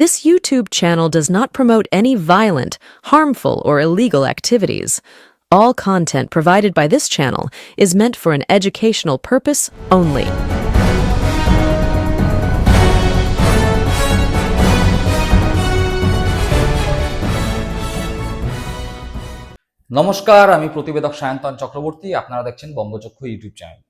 This YouTube channel does not promote any violent, harmful, or illegal activities. All content provided by this channel is meant for an educational purpose only. নমস্কার আমি প্রতিবেদক সায়ন্তন চক্রবর্তী আপনারা দেখছেন বঙ্গচক্ষু YouTube channel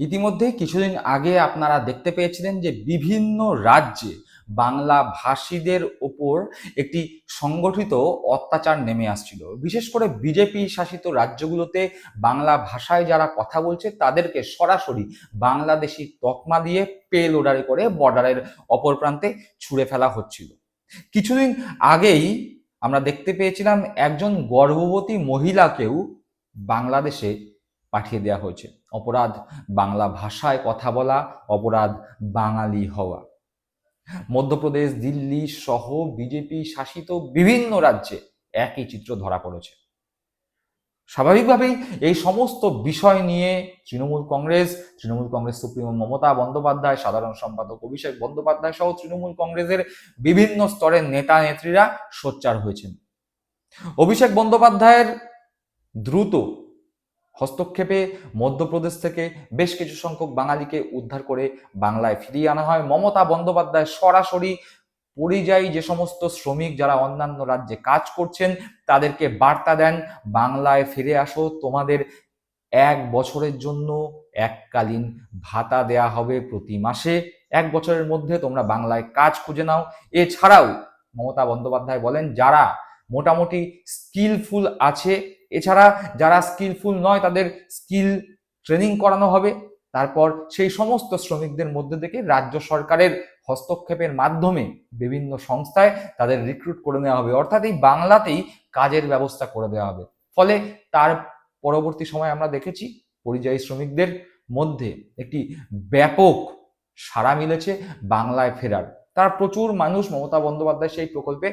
ইতিমধ্যে কিছুদিন আগে আপনারা দেখতে পেয়েছিলেন যে বিভিন্ন রাজ্যে বাংলা ভাষীদের ওপর একটি সংগঠিত অত্যাচার নেমে আসছিল। বিশেষ করে বিজেপি শাসিত রাজ্যগুলোতে বাংলা ভাষায় যারা কথা বলছে, তাদেরকে সরাসরি বাংলাদেশি তকমা দিয়ে পে লোডারে করে বর্ডারের অপর প্রান্তে ছুঁড়ে ফেলা হচ্ছিল। কিছুদিন আগেই আমরা দেখতে পেয়েছিলাম একজন গর্ভবতী মহিলাকেও বাংলাদেশে পাঠিয়ে দেওয়া হয়েছে। অপরাধ বাংলা ভাষায় কথা বলা, অপরাধ বাঙালি হওয়া। মধ্যপ্রদেশ, দিল্লি সহ বিজেপি শাসিত বিভিন্ন রাজ্যে একই চিত্র ধরা পড়েছে। স্বাভাবিকভাবেই এই সমস্ত বিষয় নিয়ে তৃণমূল কংগ্রেস তৃণমূল কংগ্রেস সুপ্রিমো মমতা বন্দ্যোপাধ্যায়, সাধারণ সম্পাদক অভিষেক বন্দ্যোপাধ্যায় সহ তৃণমূল কংগ্রেসের বিভিন্ন স্তরের নেতা নেত্রীরা সোচ্চার হয়েছেন। অভিষেক বন্দ্যোপাধ্যায়ের দ্রুত হস্তক্ষেপে মধ্যপ্রদেশ থেকে বেশ কিছু সংখ্যক বাঙালিকে উদ্ধার করে বাংলায় ফিরিয়ে আনা হয়। মমতা বন্দ্যোপাধ্যায় সরাসরি পরিযায়ী যে সমস্ত শ্রমিক যারা অন্যান্য রাজ্যে কাজ করছেন, তাদেরকে বার্তা দেন, বাংলায় ফিরে আসো, তোমাদের এক বছরের জন্য এককালীন ভাতা দেয়া হবে প্রতি মাসে। এক বছরের মধ্যে তোমরা বাংলায় কাজ খুঁজে নাও। এছাড়াও মমতা বন্দ্যোপাধ্যায় বলেন, যারা মোটামুটি স্কিলফুল আছে এছাড়া যারা স্কিলফুল নয়, তাদের স্কিল ট্রেনিং করানো হবে। তারপর সেই সমস্ত শ্রমিকদের মধ্যে থেকে রাজ্য সরকারের হস্তক্ষেপের মাধ্যমে বিভিন্ন সংস্থায় তাদের রিক্রুট করে নেওয়া হবে। অর্থাৎ এই বাংলাতেই কাজের ব্যবস্থা করে দেওয়া হবে। ফলে তার পরবর্তী সময় আমরা দেখেছি, পরিযায়ী শ্রমিকদের মধ্যে একটি ব্যাপক সাড়া মিলেছে বাংলায় ফেরার। তার প্রচুর মানুষ মমতা বন্দ্যোপাধ্যায় সেই প্রকল্পে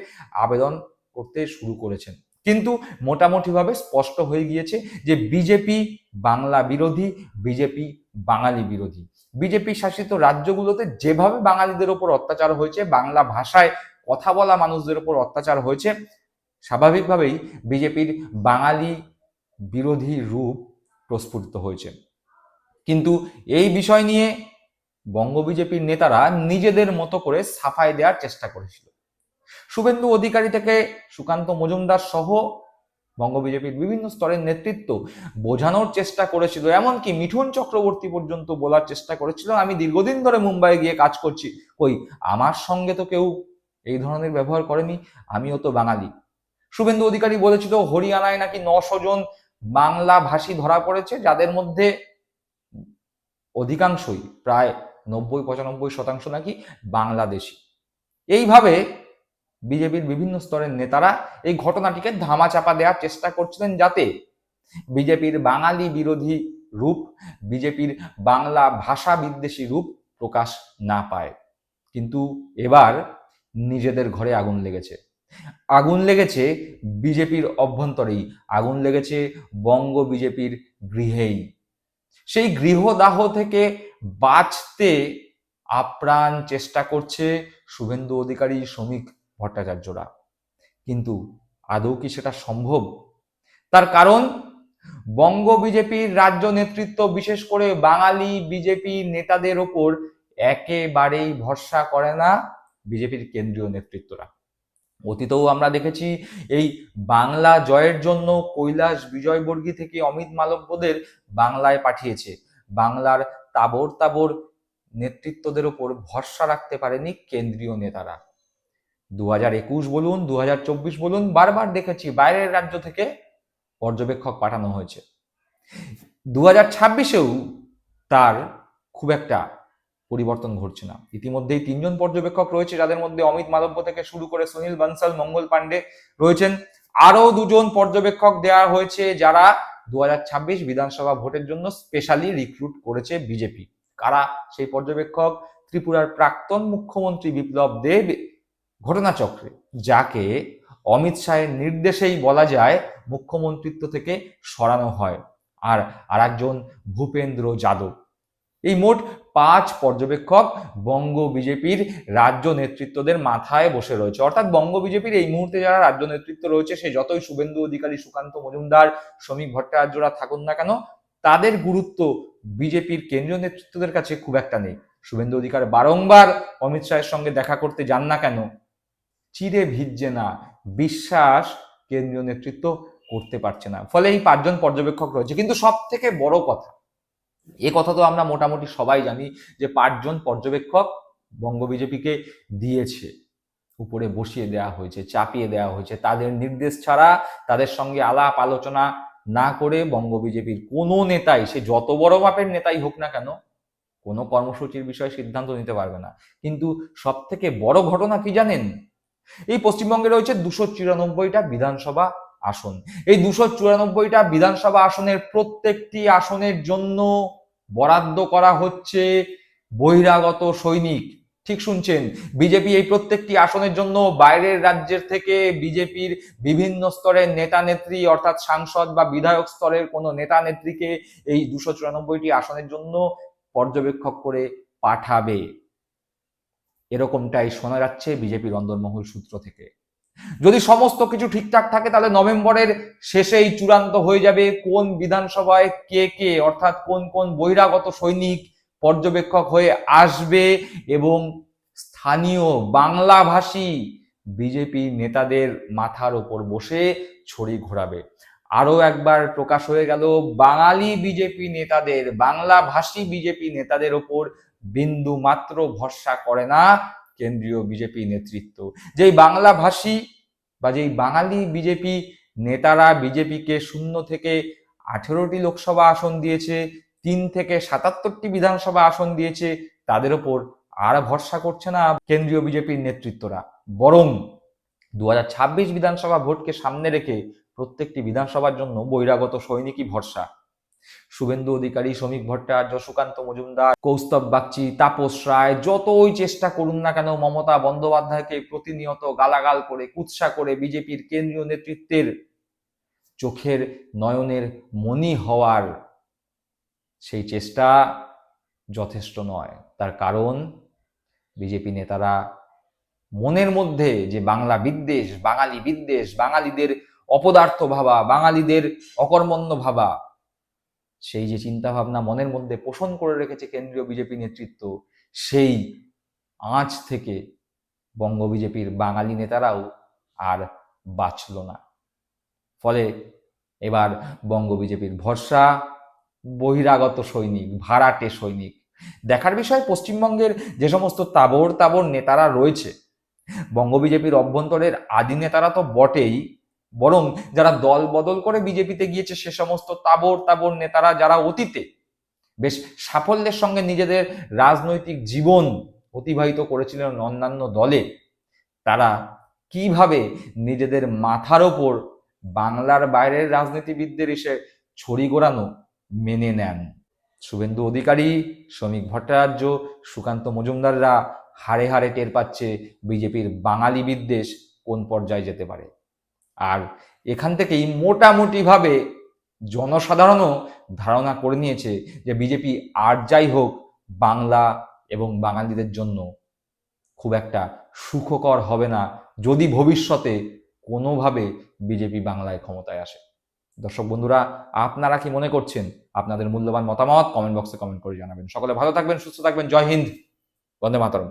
আবেদন করতে শুরু করেছেন। কিন্তু মোটামুটিভাবে স্পষ্ট হয়ে গিয়েছে যে বিজেপি বাংলা বিরোধী, বিজেপি বাঙালি বিরোধী। বিজেপি শাসিত রাজ্যগুলোতে যেভাবে বাঙালিদের ওপর অত্যাচার হয়েছে, বাংলা ভাষায় কথা বলা মানুষদের ওপর অত্যাচার হয়েছে, স্বাভাবিকভাবেই বিজেপির বাঙালি বিরোধী রূপ প্রস্ফুটিত হয়েছে। কিন্তু এই বিষয় নিয়ে বঙ্গ বিজেপির নেতারা নিজেদের মতো করে সাফাই দেওয়ার চেষ্টা করেছিল। শুভেন্দু অধিকারী থেকে সুকান্ত মজুমদার সহ বঙ্গ বিজেপির বিভিন্ন স্তরের নেতৃত্ব বোঝানোর চেষ্টা করেছিল, এমনকি মিঠুন চক্রবর্তী পর্যন্ত বলার চেষ্টা করেছিল। আমি দীর্ঘদিন ধরে মুম্বাই গিয়ে কাজ করছি। কই, আমার সঙ্গে তো কেউ এই ধরনের ব্যবহার করেনি, আমিও তো বাঙালি। শুভেন্দু অধিকারী বলেছিল, হরিয়ানায় নাকি নশো জন বাংলা ভাষী ধরা পড়েছে, যাদের মধ্যে অধিকাংশই প্রায় নব্বই, পঁচানব্বই শতাংশ নাকি বাংলাদেশি। এইভাবে বিজেপির বিভিন্ন স্তরের নেতারা এই ঘটনাটিকে ধামাচাপা দেওয়ার চেষ্টা করছিলেন যাতে বিজেপির বাঙালি বিরোধী রূপ, বিজেপির বাংলা ভাষা বিদ্বেষী রূপ প্রকাশ না পায়। কিন্তু এবার নিজেদের ঘরে আগুন লেগেছে। আগুন লেগেছে বিজেপির অভ্যন্তরেই, আগুন লেগেছে বঙ্গ বিজেপির গৃহেই। সেই গৃহদাহ থেকে বাঁচতে আপ্রাণ চেষ্টা করছে শুভেন্দু অধিকারী শ্রমিক ভট্টাচার্যরা। কিন্তু আদৌ কি সেটা সম্ভব? তার কারণ, বঙ্গ বিজেপির রাজ্য নেতৃত্ব বিশেষ করে বাঙালি বিজেপি নেতাদের ওপর একেবারেই ভরসা করে না বিজেপির কেন্দ্রীয় নেতৃত্বরা। অতীতেও আমরা দেখেছি এই বাংলা জয়ের জন্য কৈলাস বিজয়বর্গী থেকে অমিত মালব্যদের বাংলায় পাঠিয়েছে। বাংলার তাবর তাবর নেতৃত্বদের ওপর ভরসা রাখতে পারেনি কেন্দ্রীয় নেতারা। দু একুশ বলুন দু চব্বিশ বলুন, বারবার দেখেছি বাইরের রাজ্য থেকে পর্যবেক্ষক পাঠানো হয়েছে। দু হাজার ছাব্বিশেও তার খুব একটা পরিবর্তন ঘটছে না। ইতিমধ্যেই তিনজন পর্যবেক্ষক রয়েছে, যাদের মধ্যে অমিত মালব্য থেকে শুরু করে সুনীল বানসাল, মঙ্গল পান্ডে রয়েছেন। আরও দুজন পর্যবেক্ষক দেওয়া হয়েছে যারা দু হাজার ছাব্বিশ বিধানসভা ভোটের জন্য স্পেশালি রিক্রুট করেছে বিজেপি। কারা? সেই পর্যবেক্ষক ত্রিপুরার প্রাক্তন মুখ্যমন্ত্রী বিপ্লব দেব ঘটনাচক্রে, যাকে অমিত শাহের নির্দেশেই বলা যায় মুখ্যমন্ত্রিত্ব থেকে সরানো হয় আর আরেকজন ভূপেন্দ্র যাদব। এই মোট পাঁচ পর্যবেক্ষক বঙ্গ বিজেপির রাজ্য নেতৃত্বদের মাথায় বসে রয়েছে। অর্থাৎ বঙ্গ বিজেপির এই মুহূর্তে যারা রাজ্য নেতৃত্ব রয়েছে, সে যতই শুভেন্দু অধিকারী, সুকান্ত মজুমদার শ্রমিক ভট্টাচার্যরা থাকুন না কেন, তাদের গুরুত্ব বিজেপির কেন্দ্রীয় নেতৃত্বদের কাছে খুব একটা নেই। শুভেন্দু অধিকার বারংবার অমিত শাহের সঙ্গে দেখা করতে যান না কেন চিরে ভিজছে না, বিশ্বাস কেন্দ্রীয় নেতৃত্ব করতে পারছে না। ফলে এই পাঁচজন পর্যবেক্ষক রয়েছে। কিন্তু সব থেকে বড় কথা, এ কথা তো আমরা মোটামুটি সবাই জানি যে পাঁচজন পর্যবেক্ষক বঙ্গ বিজেপিকে দিয়েছে। উপরে বসিয়ে দেওয়া হয়েছে, চাপিয়ে দেওয়া হয়েছে। তাদের নির্দেশ ছাড়া তাদের সঙ্গে আলাপ আলোচনা না করে বঙ্গ বিজেপির কোনো নেতাই, সে যত বড় মাপের নেতাই হোক না কেন, কোনো কর্মসূচির বিষয়ে সিদ্ধান্ত নিতে পারবে না। কিন্তু সব থেকে বড় ঘটনা কি জানেন? এই পশ্চিমবঙ্গে রয়েছে দুশো চুরানব্বইটা বিধানসভা আসন। এই দুশো চুরানব্বইটা বিধানসভা আসনের প্রত্যেকটি আসনের জন্য বরাদ্দ করা হচ্ছে বহিরাগত সৈনিক। ঠিক শুনছেন? বিজেপি এই প্রত্যেকটি আসনের জন্য বাইরের রাজ্যের থেকে বিজেপির বিভিন্ন স্তরের নেতা নেত্রী অর্থাৎ সাংসদ বা বিধায়ক স্তরের কোনো নেতা নেত্রীকে এই দুশো চুরানব্বইটি আসনের জন্য পর্যবেক্ষক করে পাঠাবে। এরকমটাই শোনা যাচ্ছে বিজেপির অন্দরমহল সূত্র থেকে। যদি সমস্ত কিছু ঠিকঠাক থাকে, তাহলে নভেম্বরের শেষেই চূড়ান্ত হয়ে যাবে কোন বিধানসভায় কে কে, অর্থাৎ কোন কোন বহিরাগত সৈনিক পর্যবেক্ষক হয়ে আসবে এবং স্থানীয় বাংলাভাষী বিজেপি নেতাদের মাথার ওপর বসে ছড়ি ঘোরাবে। আরও একবার প্রকাশ হয়ে গেল, বাঙালি বিজেপি নেতাদের, বাংলাভাষী বিজেপি নেতাদের ওপর বিন্দু মাত্র ভরসা করে না কেন্দ্রীয় বিজেপি নেতৃত্ব। যেই বাংলা ভাষী বা যেই বাঙালি বিজেপি নেতারা বিজেপিকে শূন্য থেকে আঠেরোটি লোকসভা আসন দিয়েছে, তিন থেকে সাতাত্তরটি বিধানসভা আসন দিয়েছে, তাদের ওপর আর ভরসা করছে না কেন্দ্রীয় বিজেপির নেতৃত্বরা। বরং দু হাজার ছাব্বিশ বিধানসভা ভোটকে সামনে রেখে প্রত্যেকটি বিধানসভার জন্য বহিরাগত সৈনিকই ভরসা। শুভেন্দু অধিকারী, শ্রমিক ভট্টাচার্য, সুকান্ত মজুমদার, কৌস্তব বাগচি, তাপস রায়, যতই চেষ্টা করুন না কেন, মমতা বন্দ্যোপাধ্যায়কে প্রতিনিয়ত গালাগাল করে, কুৎসা করে বিজেপির কেন্দ্রীয় নেতৃত্বের চোখের নয়নের মনি হওয়ার সেই চেষ্টা যথেষ্ট নয়। তার কারণ, বিজেপি নেতারা মনের মধ্যে যে বাংলা বিদ্বেষ, বাঙালি বিদ্বেষ, বাঙালিদের অপদার্থ ভাবা, বাঙালিদের অকর্মণ্য ভাবা সেই যে চিন্তা ভাবনা মনের মধ্যে পোষণ করে রেখেছে কেন্দ্রীয় বিজেপি নেতৃত্ব, সেই আঁচ থেকে বঙ্গ বিজেপির বাঙালি নেতারাও আর বাঁচল না। ফলে এবার বঙ্গ বিজেপির ভরসা, বহিরাগত সৈনিক, ভাড়াটে সৈনিক, দেখার বিষয় পশ্চিমবঙ্গের যে সমস্ত তাবর তাবর নেতারা রয়েছে, বঙ্গ বিজেপির অভ্যন্তরের আদি নেতারা তো বটেই বরং যারা দল বদল করে বিজেপিতে গিয়েছে সে সমস্ত তাবর তাবর নেতারা যারা অতীতে বেশ সাফল্যের সঙ্গে নিজেদের রাজনৈতিক জীবন অতিবাহিত করেছিলেন অন্যান্য দলে, তারা কীভাবে নিজেদের মাথার ওপর বাংলার বাইরের রাজনীতিবিদদের এসে ছড়ি গোড়ানো মেনে নেন? শুভেন্দু অধিকারী, শ্রমিক ভট্টাচার্য, সুকান্ত মজুমদাররা হাড়ে হাড়ে টের পাচ্ছে বিজেপির বাঙালি বিদ্বেষ কোন পর্যায়ে যেতে পারে। আর এখান থেকেই মোটামুটিভাবে জনসাধারণও ধারণা করে নিয়েছে যে বিজেপি আর যাই হোক বাংলা এবং বাঙালিদের জন্য খুব একটা সুখকর হবে না যদি ভবিষ্যতে কোনোভাবে বিজেপি বাংলায় ক্ষমতায় আসে। দর্শক বন্ধুরা, আপনারা কি মনে করছেন? আপনাদের মূল্যবান মতামত কমেন্ট বক্সে কমেন্ট করে জানাবেন। সকলে ভালো থাকবেন, সুস্থ থাকবেন। জয় হিন্দ। বন্দে মাতরম।